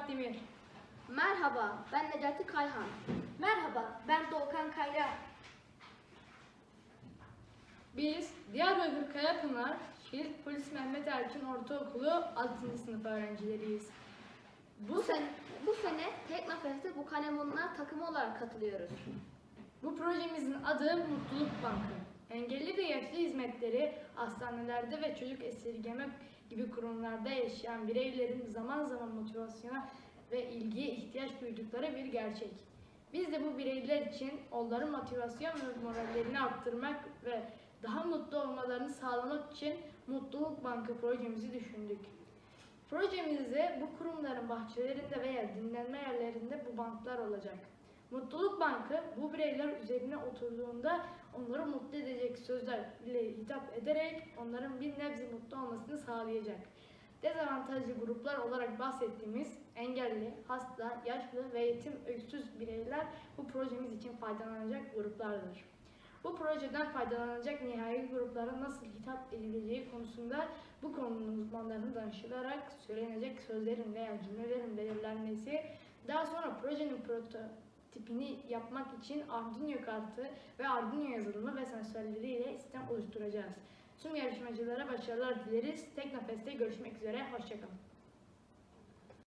Akdemir. Merhaba, ben Necati Kayhan. Merhaba, ben Doğukan Kayra. Biz Diyarbakır Kayapınar Şehit Polis Mehmet Erkin Ortaokulu 6. sınıf öğrencileriyiz. Bu sene, bu sene Teknofest'e bu kanemonlar takımı olarak katılıyoruz. Bu projemizin adı Mutluluk Bankı. Engelli ve yaşlı hizmetleri hastanelerde ve çocuk esirgeme gibi kurumlarda yaşayan bireylerin zaman zaman motivasyona ve ilgiye ihtiyaç duydukları bir gerçek. Biz de bu bireyler için onların motivasyon ve morallerini arttırmak ve daha mutlu olmalarını sağlamak için Mutluluk Bankı projemizi düşündük. Projemizde bu kurumların bahçelerinde veya dinlenme yerlerinde bu banklar olacak. Mutluluk Bankı bu bireyler üzerine oturduğunda onları mutlu edecek sözlerle hitap ederek onların bir nebze mutlu olmasını sağlayacak. Dezavantajlı gruplar olarak bahsettiğimiz engelli, hasta, yaşlı ve yetim öksüz bireyler bu projemiz için faydalanacak gruplardır. Bu projeden faydalanacak nihai gruplara nasıl hitap edileceği konusunda bu konunun uzmanlarına danışılarak söylenecek sözlerin veya cümlelerin belirlenmesi, daha sonra projenin prototipini yapmak için Arduino kartı ve Arduino yazılımı ve sensörleriyle sistem oluşturacağız. Tüm yarışmacılara başarılar dileriz. Teknofest'te görüşmek üzere, hoşçakalın.